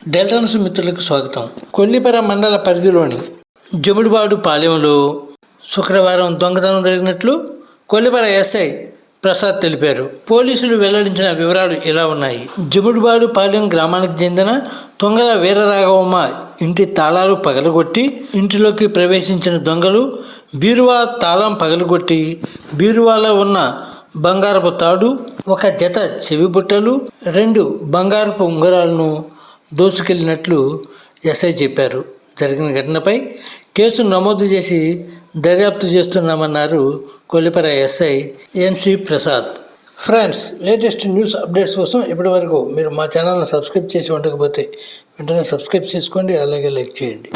డెల్టాన్స్ మిత్రులకు స్వాగతం. కొల్లిపర మండల పరిధిలోని జముడిబాడు పాలెంలో శుక్రవారం దొంగతనం జరిగినట్లు కొల్లిపర ఎస్ఐ ప్రసాద్ తెలిపారు. పోలీసులు వెల్లడించిన వివరాలు ఇలా ఉన్నాయి. జముడిబాడు పాలెం గ్రామానికి చెందిన తొంగల వీరరాఘవమ్మ ఇంటి తాళాలు పగలగొట్టి ఇంటిలోకి ప్రవేశించిన దొంగలు బీరువా తాళం పగలగొట్టి బీరువాలో ఉన్న బంగారపు తాడు ఒక జత చెవి బుట్టలు రెండు బంగారపు ఉంగరాలను దోసుకెళ్ళినట్లు ఎస్ఐ చెప్పారు. జరిగిన ఘటనపై కేసు నమోదు చేసి దర్యాప్తు చేస్తున్నామన్నారు Kolipara SI NC Prasad. Friends latest news updates కోసం ఇప్పటివరకు మీరు మా ఛానల్ని సబ్స్క్రైబ్ చేసి ఉండకపోతే వెంటనే సబ్స్క్రైబ్ చేసుకోండి అలాగే లైక్ చేయండి.